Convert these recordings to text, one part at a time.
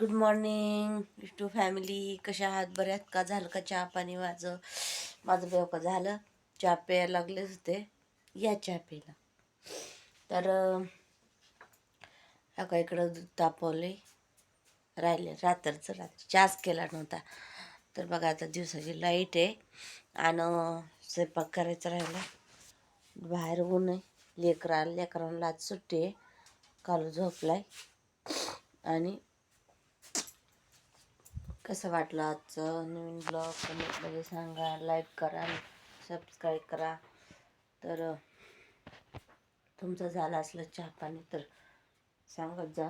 Good morning to family कशा आहात? बऱ्यात का? झालं का चहा पाणी माझं? माझं बेवका झालं. चहा प्यायला लागलेच होते. या चहा प्यायला. तर अका इकडं दूध तापवले राहिले रात्रचं रात्र. चहाच केला नव्हता. तर बघा आता दिवसाची लाइट आहे. आणि स्वयंपाक करायचा राहिला. बाहेर ऊन आहे. लेकरा लेकरांना आज सुट्टी आहे. काल झोपलाय. आणि कसं वाटलं आजचं नवीन ब्लॉग? कमेंटमध्ये सांगा. लाईक करा सबस्क्राईब करा. तर तुमचं झालं असलं चहा पाणी तर सांगत जा.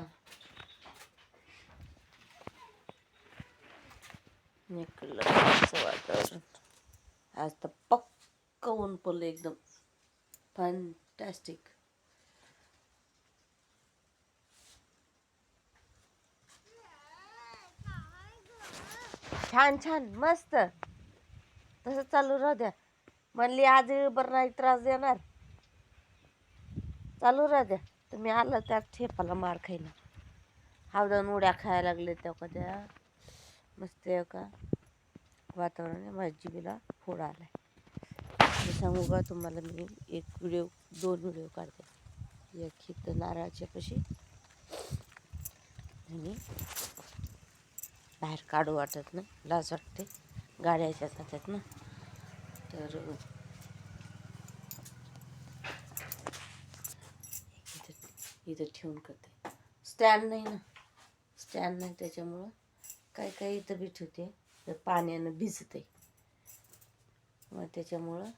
निकलं असं वातावरण. आज तर पक्क ऊन पडलं एकदम. फॅन्टॅस्टिक छान छान मस्त. तसं चालू राहू द्या. म्हणली आज बरं नाही त्रास देणार. चालू राहू द्या. तुम्ही आलं त्यात ठेपाला मार खायला. हावदान उड्या खायला लागले त्या कद्या मस्त आहे का? वातावरण आहे. माझ्या फोड आलाय. आहे सांगू का तुम्हाला मी एक व्हिडिओ दोन व्हिडिओ काढते. एक इथं नारळाच्या कशी आणि बाहेर काढू वाटत नाही. लाज वाटते. गाड्याच्या जातात ना. तर इथं इथं ठेवून करते. स्टँड नाही ना. स्टँड नाही त्याच्यामुळं काय काय इथं बी ठेवते. तर पाण्यानं भिजते. मग त्याच्यामुळं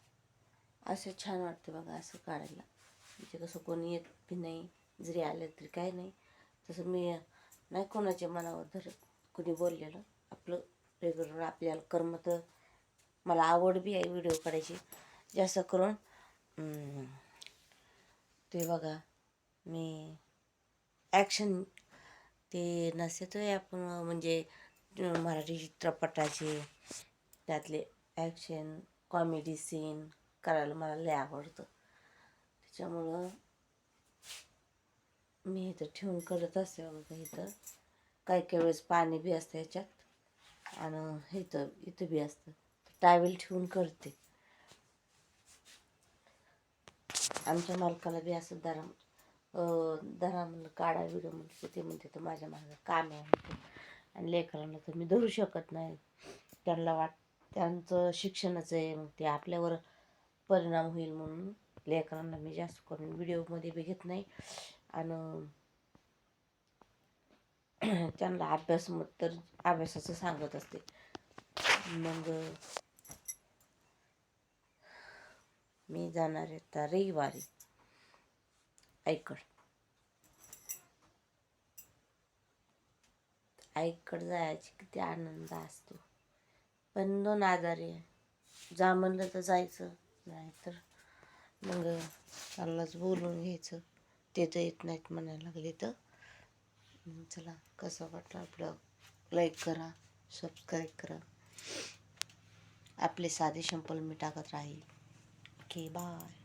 असं छान वाटते बघा असं काढायला. म्हणजे कसं कोणी येत बी नाही जरी आलं तरी काय नाही. तसं मी नाही कोणाच्या मनावर धरत. कुणी बोललेलं आपलं रेग्युलर आपल्याला करमत मला आवड बी आहे व्हिडिओ काढायची. जास्त करून ते बघा मी ॲक्शन ते नसते आपण म्हणजे मराठी चित्रपटाचे त्यातले ॲक्शन कॉमेडी सीन करायला मला लय आवडतं. त्याच्यामुळं मी इथं ठेवून करत असते बघा इथं. काही काही वेळेस पाणी बी असतं याच्यात आणि इथं इथं बी असतं. टावेल ठेवून करते. आमच्या मालकाला बी असं दरा दरा म्हणलं काढा व्हिडिओ म्हणते ते म्हणते तर माझ्या मागं काम आहे म्हणते. आणि लेकरांना तर मी धरू शकत नाही. त्यांना वाट त्यांचं शिक्षणच आहे मग ते आपल्यावर परिणाम होईल म्हणून लेकरांना मी जास्त करून व्हिडिओमध्ये बी घेत नाही. आणि त्यांना अभ्यास मग तर अभ्यासाचं सांगत असते. मग मी जाणार आहे आता रविवारी. आईकड. आईकड जायची किती आनंद असतो. पण दोन आजारी आहे. जा म्हणलं तर जायचं नाही तर मग चाललाच बोलून घ्यायचं. ते तर येत नाहीत म्हणायला लागले तर. चला कसं वाटलं आपलं? लाईक करा सबस्क्राईब करा. आपले साधे शंपल मी टाकत राहील. Okay bye